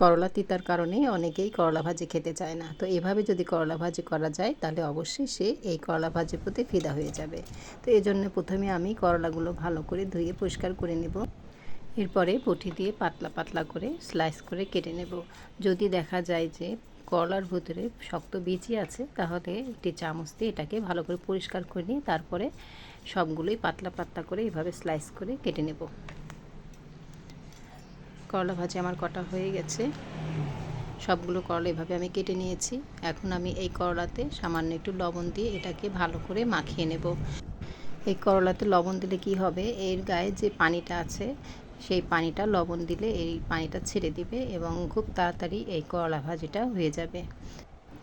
করলা তিতার কারণে অনেকেই করলা ভাজি খেতে চায় না। তো এভাবে যদি করলা ভাজি করা যায়, তাহলে অবশ্যই সে এই করলা ভাজির প্রতি ফিদা হয়ে যাবে। তো এই জন্য প্রথমে আমি করলাগুলো ভালো করে ধুয়ে পরিষ্কার করে নেব। এরপরে বটি দিয়ে পাতলা পাতলা করে স্লাইস করে কেটে নেব। যদি দেখা যায় যে করলার ভিতরে শক্ত বিচি আছে, তাহলে একটি চামচ দিয়ে এটাকে ভালো করে পরিষ্কার করে নিয়ে তারপরে সবগুলোই পাতলা পাতলা করে এভাবে স্লাইস করে কেটে নেব। করলা ভাজি আমার কটা হয়ে গেছে। সবগুলো করলা এভাবে আমি কেটে নিয়েছি। এখন আমি এই করলাতে সামান্য একটু লবণ দিয়ে এটাকে ভালো করে মাখিয়ে নেব। এই করলাতে লবণ দিলে কি হবে? এর গায়ে যে পানিটা আছে, সেই পানিটা লবণ দিলে এই পানিটা ছেড়ে দিবে এবং খুব তাড়াতাড়ি এই করলা ভাজিটা হয়ে যাবে।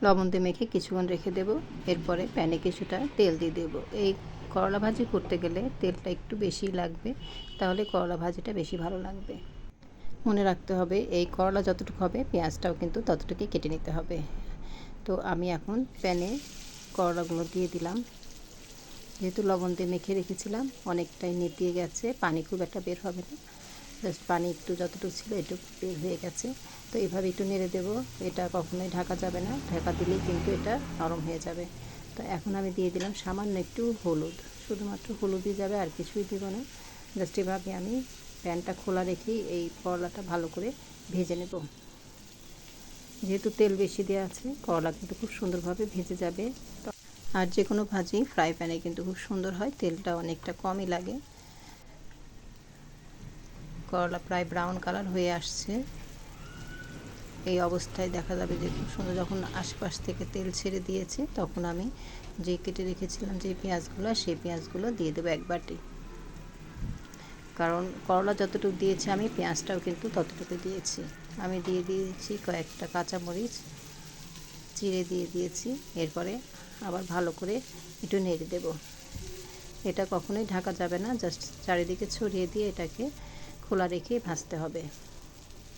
লবণ দিয়ে মেখে কিছুক্ষণ রেখে দেব। এরপরে প্যানে কিছুটা তেল দিয়ে দেবো। এই করলা ভাজি করতে গেলে তেলটা একটু বেশি লাগবে, তাহলে করলা ভাজিটা বেশি ভালো লাগবে। মনে রাখতে হবে, এই করলা যতটুকু হবে, পেঁয়াজটাও কিন্তু ততটুকুই কেটে নিতে হবে। তো আমি এখন প্যানে করলাগুলো দিয়ে দিলাম। যেহেতু লবণ দিয়ে মেখে রেখেছিলাম, অনেকটাই নেতিয়ে গেছে, পানি খুব একটা বের হবে না। জাস্ট পানি একটু যতটুকু ছিল একটু বের হয়ে গেছে। তো এভাবে একটু নেড়ে দেবো, এটা কখনোই ঢাকা যাবে না, ঢাকা দিলেই কিন্তু এটা নরম হয়ে যাবে। তো এখন আমি দিয়ে দিলাম সামান্য একটু হলুদ, শুধুমাত্র হলুদই যাবে, আর কিছুই দিব না। জাস্ট এভাবে আমি প্যানটা খোলা রেখেই এই করলাটা ভালো করে ভেজে নেব। যেহেতু তেল বেশি দেওয়া আছে, করলা কিন্তু খুব সুন্দরভাবে ভেজে যাবে। আর যে কোনো ভাজি ফ্রাই প্যানে কিন্তু খুব সুন্দর হয়, তেলটা অনেকটা কমই লাগে। করলা প্রায় ব্রাউন কালার হয়ে আসছে। এই অবস্থায় দেখা যাবে যে খুব সুন্দর যখন আশপাশ থেকে তেল ছেড়ে দিয়েছে, তখন আমি যে কেটে রেখেছিলাম যে পেঁয়াজগুলো, সেই পেঁয়াজগুলো দিয়ে দেবো এক বাটি। কারণ করলা যতটুকু দিয়েছি, আমি পেঁয়াজটাও কিন্তু ততটুকু দিয়েছি। আমি দিয়ে দিয়েছি কয়েকটা কাঁচামরিচ, চিড়ে দিয়ে দিয়েছি। এরপরে আবার ভালো করে একটু নেড়ে দেব। এটা কখনোই ঢাকা যাবে না, জাস্ট চারিদিকে ছড়িয়ে দিয়ে এটাকে খোলা রেখে ভাজতে হবে।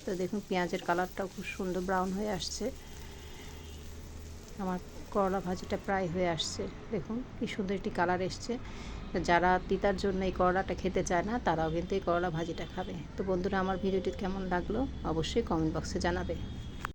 তো দেখুন, পেঁয়াজের কালারটাও খুব সুন্দর ব্রাউন হয়ে আসছে। আমার করলা ভাজিটা প্রায় হয়ে আসছে। দেখুন, কি সুন্দর একটি কালার এসছে। যারা তিতার জন্য এই করলাটা খেতে চায় না, তারাও কিন্তু এই করলা ভাজিটা খাবে। তো বন্ধুরা, আমার ভিডিওটি কেমন লাগল? অবশ্যই কমেন্ট বক্সে জানাবে।